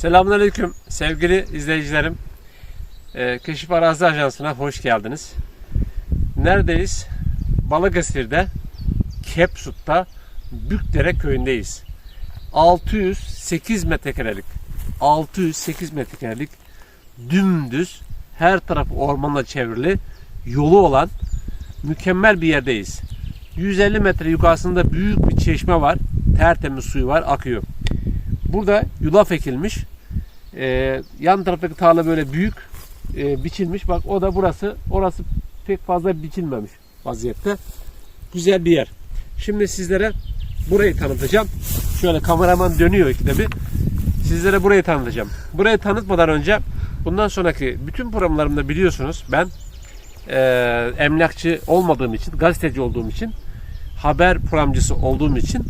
Selamünaleyküm sevgili izleyicilerim. Ee, Keşif Arazi Ajansı'na hoş geldiniz. Neredeyiz? Balıkesir'de Kepsut'ta Bükdere köyündeyiz. 608 metrekarelik 608 metrekarelik dümdüz her tarafı ormanla çevrili yolu olan mükemmel bir yerdeyiz. 150 metre yukarısında büyük bir çeşme var. Tertemiz suyu var, akıyor. Burada yulaf ekilmiş. Ee, yan taraftaki tarla böyle büyük e, biçilmiş. Bak o da burası. Orası pek fazla biçilmemiş vaziyette. Güzel bir yer. Şimdi sizlere burayı tanıtacağım. Şöyle kameraman dönüyor ikide bir. Sizlere burayı tanıtacağım. Burayı tanıtmadan önce bundan sonraki bütün programlarımda biliyorsunuz ben e, emlakçı olmadığım için, gazeteci olduğum için, haber programcısı olduğum için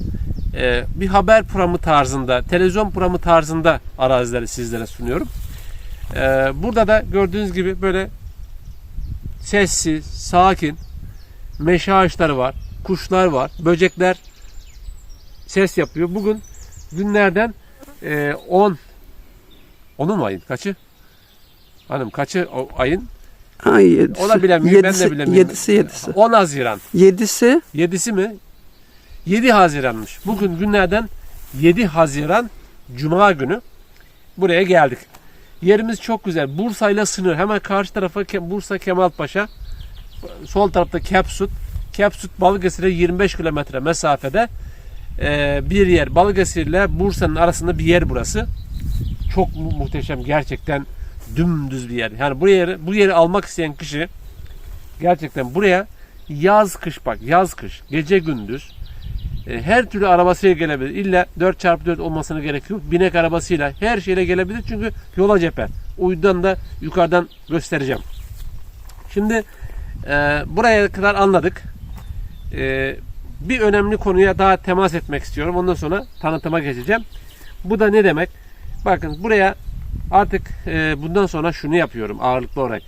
e, bir haber programı tarzında, televizyon programı tarzında arazileri sizlere sunuyorum. E, burada da gördüğünüz gibi böyle sessiz, sakin, meşe ağaçları var, kuşlar var, böcekler ses yapıyor. Bugün günlerden e, 10 10'u mu ayın? Kaçı? Hanım kaçı o ayın? Ay yedisi. O da bilemiyor, ben de Yedisi- bilemiyorum. Yedisi yedisi. 10 Haziran. Yedisi 7'si mi? 7 Haziran'mış. Bugün günlerden 7 Haziran Cuma günü buraya geldik. Yerimiz çok güzel. Bursa ile sınır. Hemen karşı tarafa Bursa Kemalpaşa. Sol tarafta Kepsut. Kepsut Balıkesir'e 25 kilometre mesafede ee, bir yer. Balıkesir ile Bursa'nın arasında bir yer burası. Çok mu- muhteşem. Gerçekten dümdüz bir yer. Yani bu yeri, bu yeri almak isteyen kişi gerçekten buraya yaz kış bak yaz kış gece gündüz e, her türlü arabasıyla gelebilir. İlla 4x4 olmasına gerek yok. Binek arabasıyla her şeyle gelebilir çünkü yola cephe. Uydudan da yukarıdan göstereceğim. Şimdi e, buraya kadar anladık. E, bir önemli konuya daha temas etmek istiyorum. Ondan sonra tanıtıma geçeceğim. Bu da ne demek? Bakın buraya artık e, bundan sonra şunu yapıyorum ağırlıklı olarak.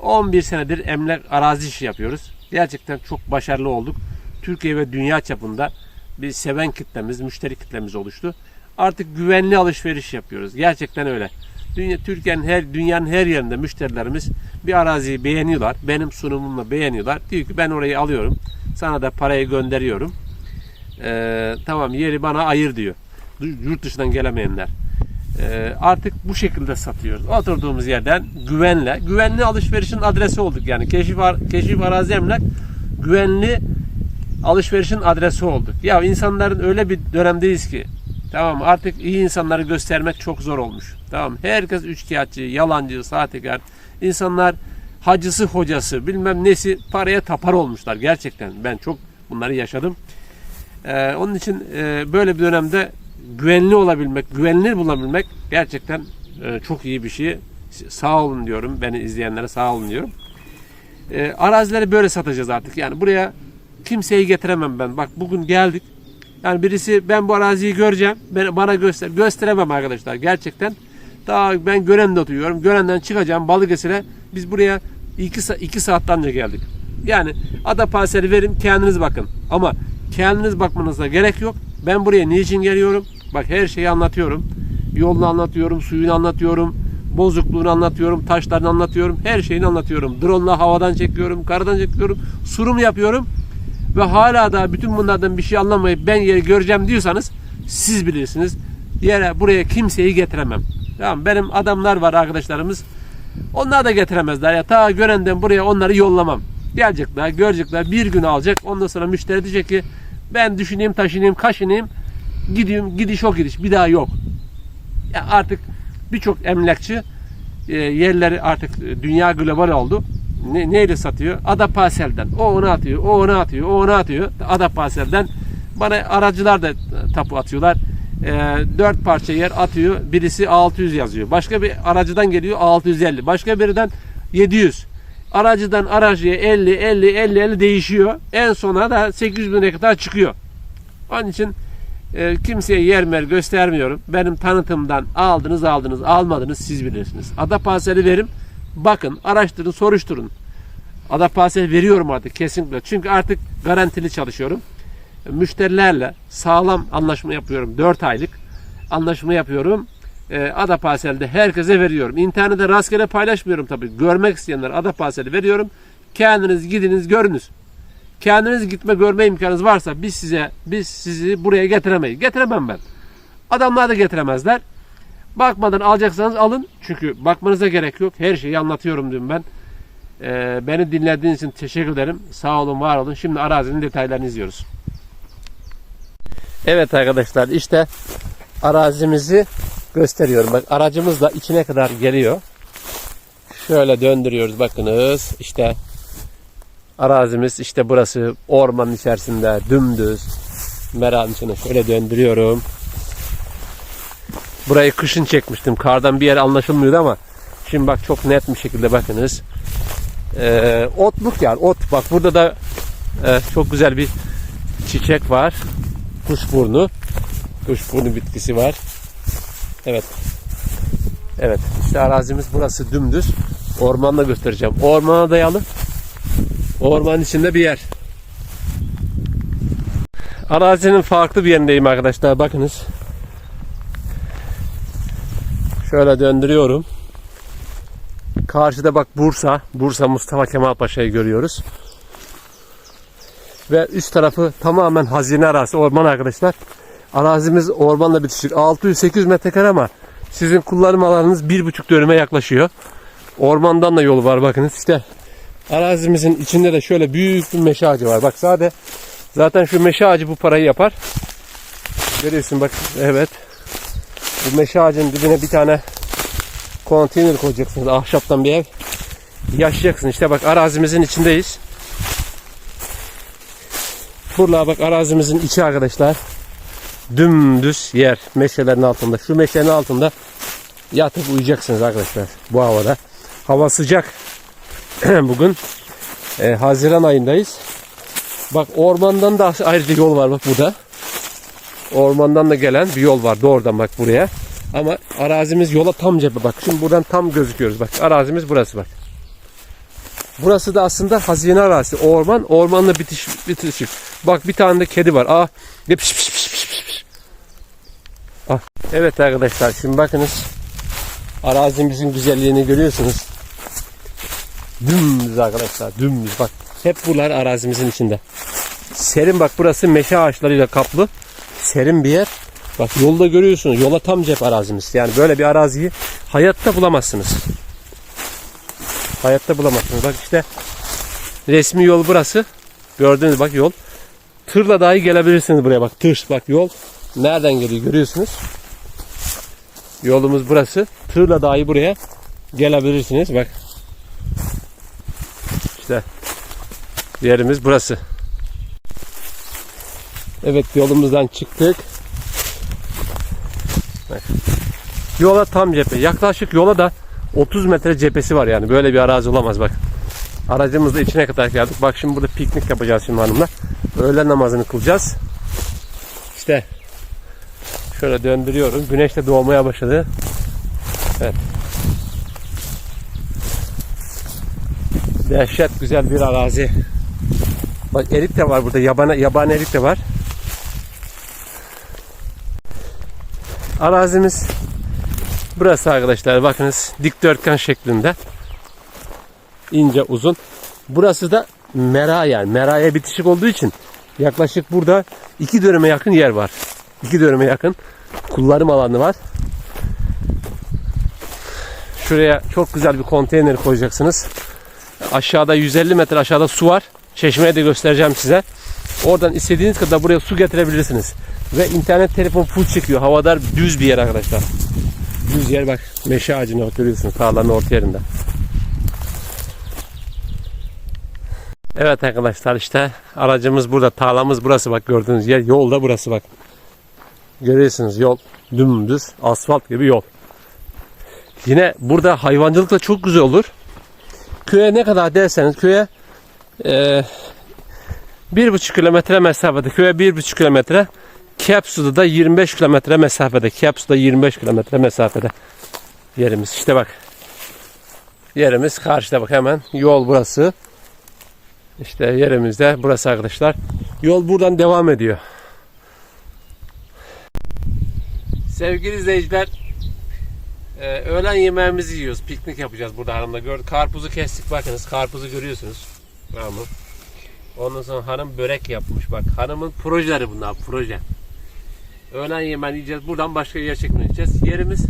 11 senedir emlak arazi işi yapıyoruz. Gerçekten çok başarılı olduk. Türkiye ve dünya çapında bir seven kitlemiz, müşteri kitlemiz oluştu. Artık güvenli alışveriş yapıyoruz. Gerçekten öyle. Dünya, Türkiye'nin her dünyanın her yerinde müşterilerimiz bir araziyi beğeniyorlar. Benim sunumumla beğeniyorlar. Diyor ki ben orayı alıyorum. Sana da parayı gönderiyorum. Ee, tamam yeri bana ayır diyor. Yurt dışından gelemeyenler. Ee, artık bu şekilde satıyoruz. Oturduğumuz yerden güvenle, güvenli alışverişin adresi olduk yani. Keşif, Ar- Keşif Arazi Emlak güvenli alışverişin adresi olduk. Ya insanların öyle bir dönemdeyiz ki tamam artık iyi insanları göstermek çok zor olmuş. Tamam? Herkes üçkağıtçı, yalancı, sahtekar. İnsanlar hacısı, hocası, bilmem nesi paraya tapar olmuşlar gerçekten. Ben çok bunları yaşadım. Ee, onun için e, böyle bir dönemde güvenli olabilmek, güvenilir bulabilmek gerçekten e, çok iyi bir şey. Sağ olun diyorum. Beni izleyenlere sağ olun diyorum. E, arazileri böyle satacağız artık. Yani buraya kimseyi getiremem ben. Bak bugün geldik. Yani birisi ben bu araziyi göreceğim. Ben, bana göster. Gösteremem arkadaşlar. Gerçekten. Daha ben Gören'de oturuyorum. Gören'den çıkacağım Balıkesir'e. Biz buraya 2 iki saatten önce geldik. Yani ada parseli verin kendiniz bakın. Ama kendiniz bakmanıza gerek yok. Ben buraya niçin geliyorum? Bak her şeyi anlatıyorum. Yolunu anlatıyorum, suyunu anlatıyorum, bozukluğunu anlatıyorum, taşlarını anlatıyorum, her şeyini anlatıyorum. Drone'la havadan çekiyorum, karadan çekiyorum, surum yapıyorum. Ve hala da bütün bunlardan bir şey anlamayıp ben yeri göreceğim diyorsanız siz bilirsiniz. Yere buraya kimseyi getiremem. Tamam benim adamlar var arkadaşlarımız. Onlar da getiremezler ya. Ta görenden buraya onları yollamam. Gelecekler, görecekler, bir gün alacak. Ondan sonra müşteri diyecek ki ben düşüneyim, taşınayım, kaşınayım. Gidiyorum, gidiş o gidiş. Bir daha yok. Ya artık birçok emlakçı e, yerleri artık dünya global oldu. Ne, neyle satıyor? Ada parselden. O onu atıyor, o onu atıyor, o onu atıyor. Ada parselden bana aracılar da tapu atıyorlar. E, dört parça yer atıyor. Birisi 600 yazıyor. Başka bir aracıdan geliyor 650. Başka birinden 700. Aracıdan aracıya 50, 50, 50, 50 değişiyor. En sona da 800 bine kadar çıkıyor. Onun için e, kimseye yer mer göstermiyorum. Benim tanıtımdan aldınız aldınız almadınız siz bilirsiniz. Ada parseli verim. Bakın araştırın soruşturun. Ada parseli veriyorum artık kesinlikle. Çünkü artık garantili çalışıyorum. Müşterilerle sağlam anlaşma yapıyorum. 4 aylık anlaşma yapıyorum. e, Ada Parsel'de herkese veriyorum. İnternette rastgele paylaşmıyorum tabii. Görmek isteyenler Ada Parsel'i veriyorum. Kendiniz gidiniz görünüz. Kendiniz gitme görme imkanınız varsa biz size biz sizi buraya getiremeyiz. Getiremem ben. Adamlar da getiremezler. Bakmadan alacaksanız alın. Çünkü bakmanıza gerek yok. Her şeyi anlatıyorum diyorum ben. Ee, beni dinlediğiniz için teşekkür ederim. Sağ olun, var olun. Şimdi arazinin detaylarını izliyoruz. Evet arkadaşlar işte arazimizi gösteriyorum. Bak aracımız da içine kadar geliyor. Şöyle döndürüyoruz bakınız. İşte arazimiz işte burası ormanın içerisinde dümdüz. Meranın içine şöyle döndürüyorum. Burayı kışın çekmiştim. Kardan bir yer anlaşılmıyordu ama şimdi bak çok net bir şekilde bakınız. Ee, otluk yani ot. Bak burada da e, çok güzel bir çiçek var. Kuşburnu. Kuşburnu bitkisi var. Evet. Evet. İşte arazimiz burası dümdüz. Ormanla göstereceğim. Ormana dayalı. Ormanın içinde bir yer. Arazinin farklı bir yerindeyim arkadaşlar. Bakınız. Şöyle döndürüyorum. Karşıda bak Bursa. Bursa Mustafa Kemal Paşa'yı görüyoruz. Ve üst tarafı tamamen hazine arazisi. Orman arkadaşlar. Arazimiz ormanla bitişik. 600-800 metrekare ama sizin kullanım alanınız 1,5 dönüme yaklaşıyor. Ormandan da yolu var bakınız. İşte arazimizin içinde de şöyle büyük bir meşe ağacı var. Bak sade zaten şu meşe ağacı bu parayı yapar. Görüyorsun bak evet. Bu meşe ağacının dibine bir tane konteyner koyacaksınız. Ahşaptan bir ev. Yaşayacaksın. İşte bak arazimizin içindeyiz. Burada bak arazimizin içi arkadaşlar. Dümdüz yer. Meşelerin altında. Şu meşenin altında yatıp uyuyacaksınız arkadaşlar. Bu havada. Hava sıcak. Bugün e, Haziran ayındayız. Bak ormandan da ayrıca yol var bak burada. Ormandan da gelen bir yol var doğrudan bak buraya. Ama arazimiz yola tam cephe bak. Şimdi buradan tam gözüküyoruz bak. Arazimiz burası bak. Burası da aslında hazine arazisi. Orman, ormanla bitiş, bitişik. Bak bir tane de kedi var. Aa, ne piş piş piş piş piş. Ah. Evet arkadaşlar şimdi bakınız. Arazimizin güzelliğini görüyorsunuz. Dümdüz arkadaşlar dümdüz bak. Hep buralar arazimizin içinde. Serin bak burası meşe ağaçlarıyla kaplı. Serin bir yer. Bak yolda görüyorsunuz. Yola tam cep arazimiz. Yani böyle bir araziyi hayatta bulamazsınız. Hayatta bulamazsınız. Bak işte resmi yol burası. Gördüğünüz bak yol. Tırla dahi gelebilirsiniz buraya bak. Tır bak yol. Nereden geliyor görüyorsunuz. Yolumuz burası. Tırla dahi buraya gelebilirsiniz. Bak. İşte yerimiz burası. Evet yolumuzdan çıktık. Bak. Yola tam cephe. Yaklaşık yola da 30 metre cephesi var yani. Böyle bir arazi olamaz bak. Aracımızla içine kadar geldik. Bak şimdi burada piknik yapacağız şimdi hanımla. Öğlen namazını kılacağız. İşte şöyle döndürüyorum. Güneş de doğmaya başladı. Evet. Dehşet güzel bir arazi. Bak erik de var burada. Yabani, yabani erik de var. Arazimiz burası arkadaşlar. Bakınız dikdörtgen şeklinde. ince uzun. Burası da mera yani. Meraya bitişik olduğu için yaklaşık burada iki döneme yakın yer var. İki döneme yakın kullanım alanı var. Şuraya çok güzel bir konteyner koyacaksınız. Aşağıda 150 metre aşağıda su var. Çeşmeyi de göstereceğim size. Oradan istediğiniz kadar buraya su getirebilirsiniz. Ve internet telefon full çekiyor. Havadar düz bir yer arkadaşlar. Düz yer bak. Meşe ağacını bak görüyorsunuz. Tarlanın orta yerinde. Evet arkadaşlar işte aracımız burada. Tarlamız burası bak gördüğünüz yer. Yol da burası bak. Görüyorsunuz yol dümdüz asfalt gibi yol. Yine burada hayvancılık da çok güzel olur. Köye ne kadar derseniz köye e, bir buçuk kilometre mesafede köye bir buçuk kilometre Kepsu'da da 25 kilometre mesafede Kepsu'da 25 kilometre mesafede yerimiz işte bak yerimiz karşıda bak hemen yol burası işte yerimizde burası arkadaşlar yol buradan devam ediyor sevgili izleyiciler Ee, öğlen yemeğimizi yiyoruz. Piknik yapacağız burada hanımla. Gör, karpuzu kestik bakınız. Karpuzu görüyorsunuz. Tamam mı? Ondan sonra hanım börek yapmış. Bak hanımın projeleri bunlar. Proje. Öğlen yemeğini yiyeceğiz. Buradan başka yer çekmeyeceğiz. Yerimiz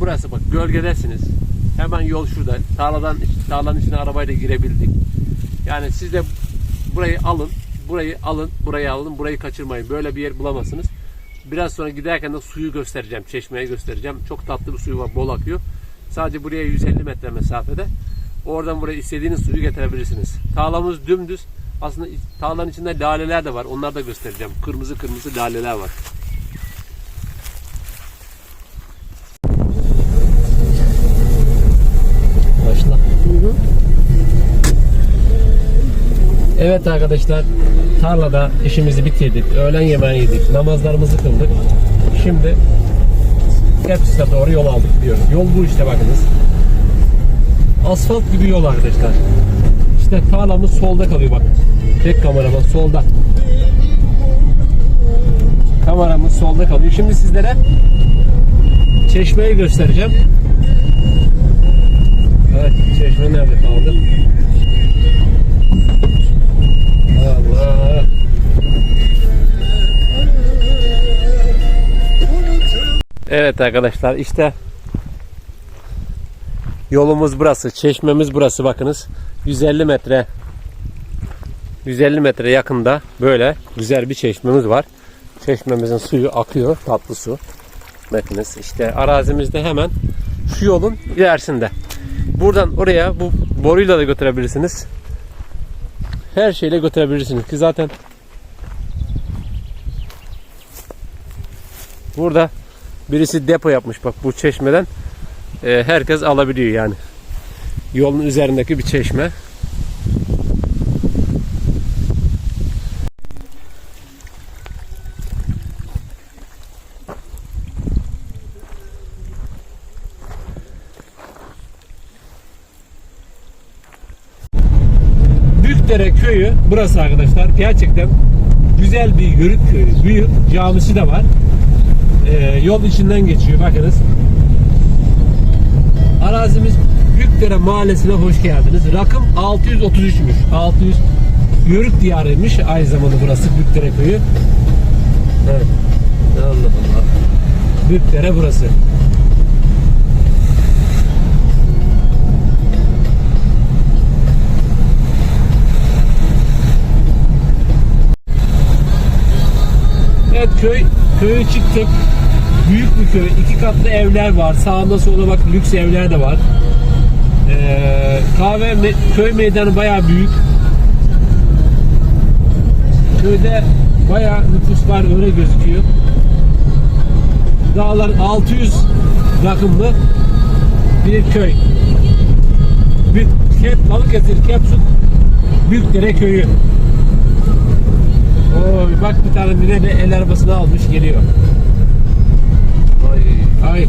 burası bak. Gölgedesiniz. Hemen yol şurada. Tarladan, tarlanın içine arabayla girebildik. Yani siz de burayı alın. Burayı alın. Burayı alın. Burayı kaçırmayın. Böyle bir yer bulamazsınız. Biraz sonra giderken de suyu göstereceğim. Çeşmeyi göstereceğim. Çok tatlı bir suyu var. Bol akıyor. Sadece buraya 150 metre mesafede. Oradan buraya istediğiniz suyu getirebilirsiniz. Tarlamız dümdüz. Aslında tarlanın içinde laleler de var. Onları da göstereceğim. Kırmızı kırmızı laleler var. Başla. Evet arkadaşlar tarlada işimizi bitirdik. Öğlen yemeği yedik. Namazlarımızı kıldık. Şimdi Kepsis'e doğru yol aldık diyoruz. Yol bu işte bakınız. Asfalt gibi yol arkadaşlar. İşte tarlamız solda kalıyor bak. Tek kameraman solda. Kameramız solda kalıyor. Şimdi sizlere çeşmeyi göstereceğim. Evet, çeşme nerede kaldı? Allah. Evet arkadaşlar işte yolumuz burası. Çeşmemiz burası bakınız. 150 metre 150 metre yakında böyle güzel bir çeşmemiz var. Çeşmemizin suyu akıyor. Tatlı su. Bakınız işte arazimizde hemen şu yolun ilerisinde. Buradan oraya bu boruyla da götürebilirsiniz. Her şeyle götürebilirsiniz ki zaten burada birisi depo yapmış bak bu çeşmeden e, herkes alabiliyor yani. Yolun üzerindeki bir çeşme. Büyükdere köyü burası arkadaşlar. Gerçekten güzel bir yörük köyü. Büyük camisi de var. Ee, yol içinden geçiyor bakınız. Arazimiz Büyükdere Mahallesi'ne hoş geldiniz. Rakım 633'müş. 600 Yörük diyarıymış aynı zamanda burası Büyükdere köyü. Evet. Allah Allah. Büyükdere burası. Evet köy köyü çıktık. Büyük bir köy. iki katlı evler var. Sağında solda bak lüks evler de var. Ee, kahve me- köy meydanı bayağı büyük. Köyde bayağı nüfus var öyle gözüküyor. Dağlar 600 rakımlı bir köy. Bir Kep, Balıkesir, Kepsut, Büyükdere köyü. Oo, bak bir tane de el arabasını almış geliyor. Ay, ay.